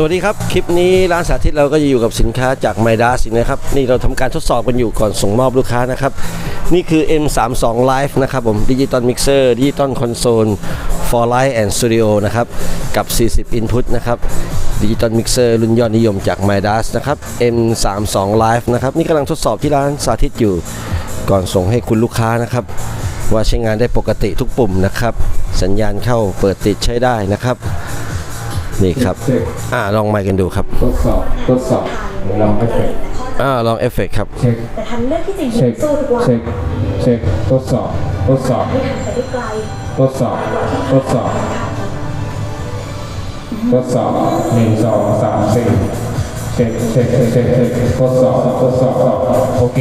สวัสดีครับ คลิปนี้ร้านสาธิตเราก็จะอยู่กับสินค้าจากไมด้าสินะครับ นี่เราทำการทดสอบกันอยู่ก่อนส่งมอบลูกค้านะครับ นี่คือ M32 Live นะครับผมดิจิตอลมิกเซอร์ดิจิตอลคอนโซล for light and studio นะครับ กับ 40 input นะครับดิจิตอลมิกเซอร์รุ่นยอดนิยมจาก m i d a s นะครับ M32 Live นะครับ นี่กำลังทดสอบที่ร้านสาธิตอยู่ ก่อนส่งให้คุณลูกค้านะครับ ว่าใช้งานได้ปกติทุกปุ่มนะครับ สัญญาณเข้าเปิดติดใช้ได้นะครับ นี่ครับเช็คอ่าลองไมค์กันดูครับ ทดสอบทดสอบลองเอฟเฟกต์อ่าลองเอฟเฟกครับ เช็คแต่ทันเลือกที่จะยืเช็นคสู้ทุกวันเช็คเช็คทดสอบทดสอบให้ทันไปได้ไกลทดสอบทดสอบทดสอบหนึ่งสองสามสี่เช็คเช็คเช็คเช็คเช็คทดสอบทดสอบโอเค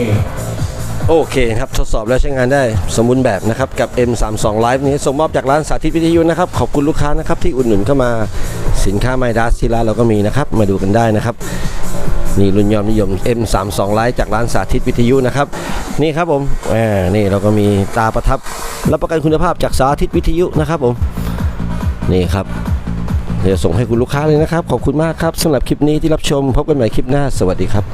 โอเคครับทดสอบแล้วใช้งานได้สมบูรณ์แบบนะครับกับ M32 Live นี้ส่งมอบจากร้านสาธิตวิทยุนะครับขอบคุณลูกค้านะครับที่อุดหนุนเข้ามาสินค้าไมดัสที่ร้านเราก็มีนะครับมาดูกันได้นะครับนี่รุ่นยอดนิยม M32 Live จากร้านสาธิตวิทยุนะครับนี่ครับผมอ่านี่เราก็มีตาประทับรับประกันคุณภาพจากสาธิตวิทยุนะครับผมนี่ครับเดี๋ยวส่งให้คุณลูกค้าเลยนะครับขอบคุณมากครับสำหรับคลิปนี้ที่รับชมพบกันใหม่คลิปหน้าสวัสดีครับ